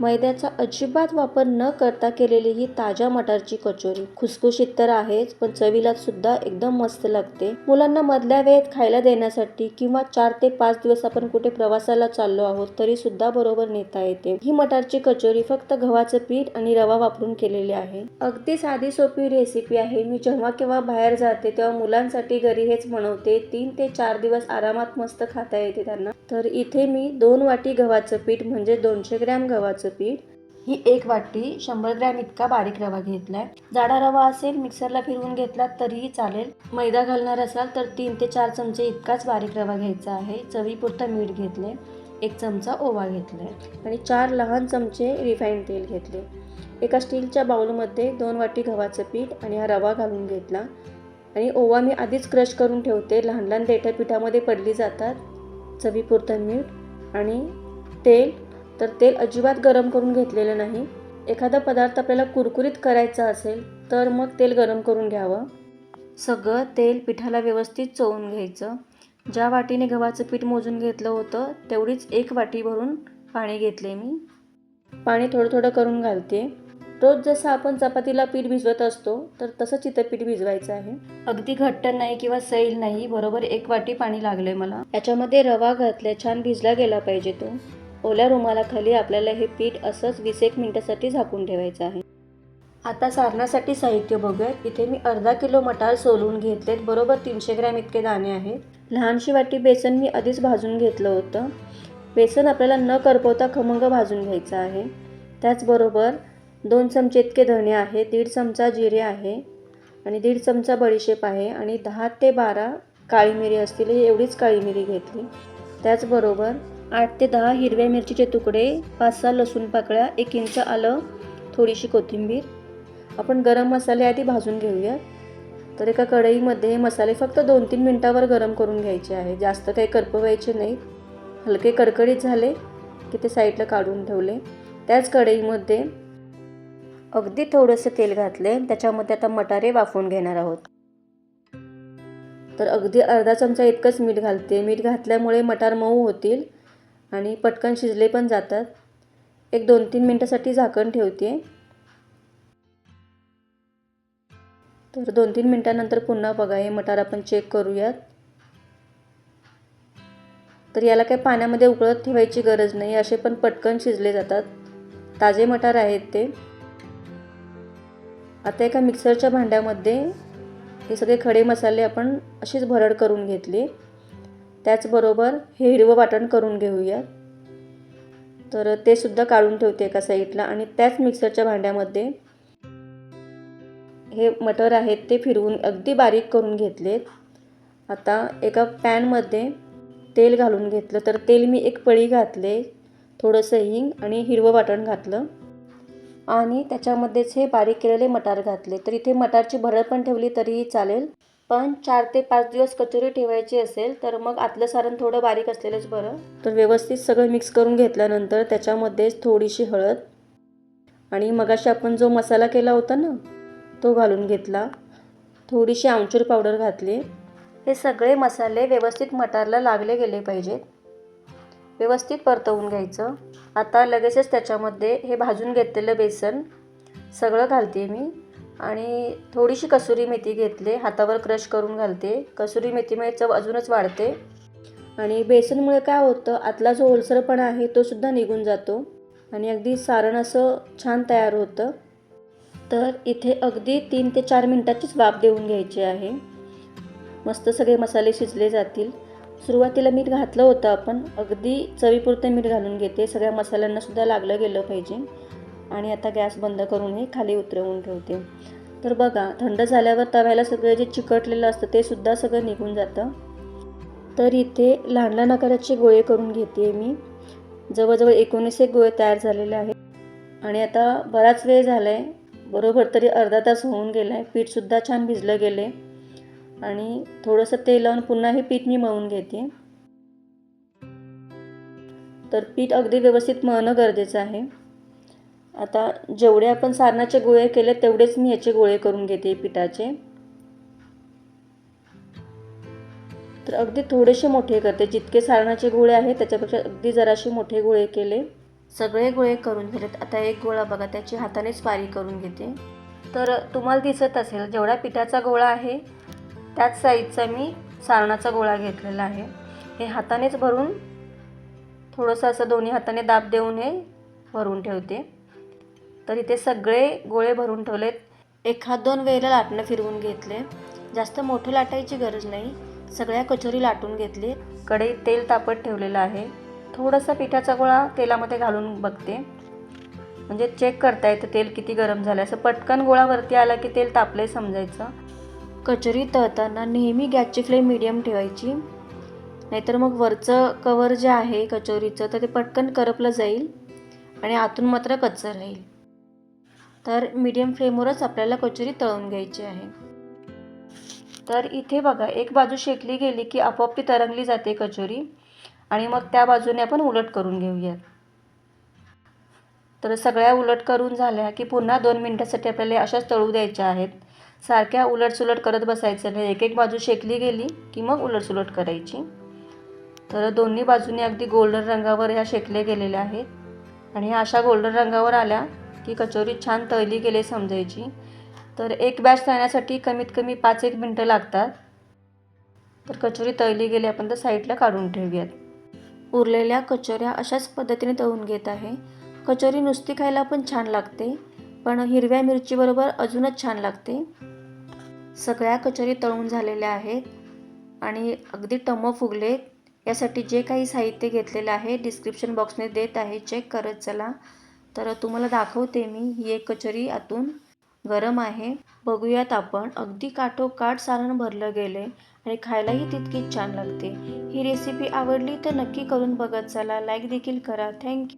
मैद्याचा अजिबात वापर न करता केलेली ही ताज्या मटारची कचोरी. खुसखुशीत तर आहेच पण चवीला सुद्धा एकदम मस्त लागते. मुलांना मधल्या वेळेत खायला देण्यासाठी किंवा चार ते पाच दिवस आपण कुठे प्रवासाला चाललो आहोत तरी सुद्धा बरोबर नेता येते. ही मटारची कचोरी फक्त गव्हाचं पीठ आणि रवा वापरून केलेली आहे. अगदी साधी सोपी रेसिपी आहे. मी जेव्हा केव्हा बाहेर जाते तेव्हा मुलांसाठी घरी हेच बनवते. तीन ते चार दिवस आरामात मस्त खाता येते त्यांना. तर इथे मी दोन वाटी गव्हाचं पीठ म्हणजे दोनशे ग्रॅम गव्हाचं पीठ. ही एक वाटी शंभर ग्रॅम इतका बारीक रवा घेतलाय. जाडा रवा असेल मिक्सरला फिरवून घेतला तरीही चालेल. मैदा घालणार असाल तर तीन ते चार चमचे इतकाच बारीक रवा घ्यायचा आहे. चवीपुरतं मीठ घेतले एक चमचा ओवा घेतलाय. आणि चार लहान चमचे रिफाईंड तेल घेतले एका स्टीलच्या बाउलमध्ये दोन वाटी गव्हाचं पीठ आणि हा रवा घालून घेतला. आणि ओवा मी आधीच क्रश करून ठेवते. लहान लहान देठ्या पिठामध्ये पडली जातात. चवीपुरतं मीठ आणि तेल तर तेल अजिबात गरम करून घेतलेलं नाही. एखादा पदार्थ आपल्याला कुरकुरीत करायचा असेल तर मग तेल गरम करून घ्यावं. सगळं तेल पिठाला व्यवस्थित चोळून घ्यायचं. ज्या वाटीने गव्हाचं पीठ मोजून घेतलं होतं तेवढीच एक वाटी भरून पाणी घेतले मी. पाणी थोडं थोडं करून घालते. रोज जसं आपण चपातीला पीठ भिजवत असतो तर तसंच इथं पीठ भिजवायचं आहे. अगदी घट्ट नाही किंवा सैल नाही बरोबर एक वाटी पाणी लागले मला. याच्यामध्ये रवा घातल्या छान भिजला गेला पाहिजे तो. ओल्या रुमालाखाली आपल्याला हे पीठ असंच वीस एक मिनटासाठी झाकून ठेवायचं आहे. आता सारणासाठी साहित्य बघूयात इथे मी अर्धा किलो मटार सोलून घेतलेत. बरोबर तीनशे ग्रॅम इतके दाणे आहेत. लहानशी वाटी बेसन मी आधीच भाजून घेतलं होतं. बेसन आपल्याला न करपवता खमंग भाजून घ्यायचं आहे. त्याचबरोबर दोन चमचे इतके धणे आहे. दीड चमचा जिरे आहे. आणि दीड चमचा बडीशेप आहे. आणि दहा ते बारा काळी मिरी असतील. ही एवढीच काळी मिरी घेतली. त्याचबरोबर आठ ते दहा हिरव्या मिरचीचे तुकडे पाच सहा लसूण पाकळ्या एक इंच आलं थोडीशी कोथिंबीर. आपण गरम मसाले आधी भाजून घेऊया. तर एका कढईमध्ये मसाले फक्त दोन तीन मिनटावर गरम करून घ्यायचे आहे जास्त काही करपवायचे नाही. हलके कडकडीत झाले की ते साईडला काढून ठेवले. त्याच कढईमध्ये अगदी थोडंसं तेल घातले त्याच्यामध्ये आता मटारे वाफवून घेणार आहोत. तर अगदी अर्धा चमचा इतकंच मीठ घालते. मीठ घातल्यामुळे मटार मऊ होतील. आणि पटकन शिजले पण जातात. एक दोन तीन मिनटासाठी झाकण ठेवते. तर दोन तीन मिनटानंतर पुन्हा बघा हे मटार आपण चेक करूयात. तर याला काही पाण्यामध्ये उकळत ठेवायची गरज नाही असे पण पटकन शिजले जातात. ताजे मटार आहेत ते. आता एका मिक्सरच्या भांड्यामध्ये हे सगळे खडे मसाले आपण अशीच भरड करून घेतले. त्याचबरोबर हे हिरवं वाटण करून घेऊया तर ते सुद्धा काढून ठेवते एका साईडला आणि त्याच मिक्सरच्या भांड्यामध्ये हे मटर आहेत ते फिरवून अगदी बारीक करून घेतलेत. आता एका पॅनमध्ये तेल घालून घेतलं तर तेल मी एक पळी घातले थोडंसं हिंग आणि हिरवं वाटण घातलं. आणि त्याच्यामध्येच हे बारीक केलेले मटार घातले. तर इथे मटारची भरड पण ठेवली तरीही चालेल. पण चार ते पाच दिवस कचोरी ठेवायची असेल तर मग आतलं सारण थोडं बारीक असलेलंच बरं. तर व्यवस्थित सगळं मिक्स करून घेतल्यानंतर त्याच्यामध्येच थोडीशी हळद आणि मगाशी आपण जो मसाला केला होता ना तो घालून घेतला. थोडीशी आमचूर पावडर घातली. हे सगळे मसाले व्यवस्थित मटारला लागले गेले पाहिजेत. व्यवस्थित परतवून घ्यायचं. आता लगेचच त्याच्यामध्ये हे भाजून घेतलेलं बेसन सगळं घालते मी. आणि थोडीशी कसुरी मेथी घेतले. हातावर क्रश करून घालते. कसुरी मेथीमुळे चव अजूनच वाढते. आणि बेसनमुळे काय होतं आतला जो ओलसरपणा आहे तो सुद्धा निघून जातो. आणि अगदी सारण असं छान तयार होतं. तर इथे अगदी तीन ते चार मिनटाचीच वाफ देऊन घ्यायची आहे. मस्त सगळे मसाले शिजले जातील. सुरुवातीला मीठ घातलं होतं आपण. अगदी चवीपुरतं मीठ घालून घेते. सगळ्या मसाल्यांनासुद्धा लागलं गेलं पाहिजे. आणि आता गॅस बंद करून हे खाली उतरवून ठेवते. तर बघा थंड झाल्यावर तव्याला सगळं जे चिकटलेलं असतं ते सुद्धा सगळं निघून जातं. तर इथे लहान लहान आकाराचे गोळे करून घेते मी. जवळजवळ एकोणीस एक गोळे तयार झालेले आहेत. आणि आता बराच वेळ झाला आहे बरोबर तरी अर्धा तास होऊन गेला आहे पीठसुद्धा छान भिजलं गेले आणि थोडंसं तेल लावून पुन्हा हे पीठ मी मळून घेते. तर पीठ अगदी व्यवस्थित मळणं गरजेचं आहे. आता जेवढे आपण सारणाचे गोळे केले तेवढेच मी याचे गोळे करून घेते पिठाचे. तर अगदी थोडेसे मोठे करते. जितके सारणाचे गोळे आहेत त्याच्यापेक्षा अगदी जराशे मोठे गोळे केले. सगळे गोळे करून झालेत आता एक गोळा बघा त्याची हातानेच पारी करून घेते. तर तुम्हाला दिसत असेल जेवढा पिठाचा गोळा आहे त्याच साईजचा मी सारणाचा गोळा घेतलेला आहे. हे हातानेच भरून थोडंसं असं दोन्ही हाताने दाब देऊन हे भरून ठेवते. तर इथे सगळे गोळे भरून ठेवलेत. एखाद दोन वेळेला लाटणं फिरवून घेतले. जास्त मोठं लाटायची गरज नाही. सगळ्या कचोरी लाटून घेतली. कढईत तेल तापत ठेवलेलं आहे. थोडासा पिठाचा गोळा तेलामध्ये घालून बघते. म्हणजे चेक करता येतं तेल किती गरम झालं असं पटकन गोळा वरती आला की तेल तापले समजायचं. कचोरी तळताना नेहमी गॅसची फ्लेम मिडियम ठेवायची. नाहीतर मग वरचं कवर जे आहे कचोरीचं तर ते पटकन करपलं जाईल. आणि आतून मात्र कच्चं राहील. तर मीडियम फ्लेमवरच आपल्याला कचोरी तळून घ्यायची आहे. तर इथे बघा एक बाजू शेकली गेली की आपोआप ती तरंगली जाते कचोरी आणि मग त्या बाजूने आपण उलट करून घेऊयात. तर सगळ्या उलट करून झाल्या की पुन्हा दोन मिनटासाठी आपल्याला अशाच तळू द्यायच्या आहेत. सारख्या उलटसुलट करत बसायचं नाही. एक एक बाजू शेकली गेली की मग उलटसुलट करायची. तर दोन्ही बाजूने अगदी गोल्डन रंगावर ह्या शेकले गेलेल्या आहेत. आणि ह्या अशा गोल्डन रंगावर आल्या की कचोरी छान तळली गेली समजायची. तर एक बॅच तळण्यासाठी कमीत कमी पाच एक मिनटं लागतात. तर कचोरी तळली गेली आपण तर साईडला काढून ठेवूयात. उरलेल्या कचोऱ्या अशाच पद्धतीने तळून घेत आहे. कचोरी नुसती खायला पण छान लागते पण हिरव्या मिरचीबरोबर अजूनच छान लागते. सगळ्या कचोरी तळून झालेल्या आहेत आणि अगदी टम फुगलेत यासाठी जे काही साहित्य घेतलेलं आहे डिस्क्रिप्शन बॉक्सने देत आहे. चेक करत चला. तर तुम्हाला दाखवते मी. ही एक कचोरी आतून गरम आहे. बघूयात आपण. अगदी काठोकाठ सारण भरलं गेले आणि खायलाही तितकीच छान लागते. ही रेसिपी आवडली तर नक्की करून बघत चला. लाईक देखील करा. थँक्यू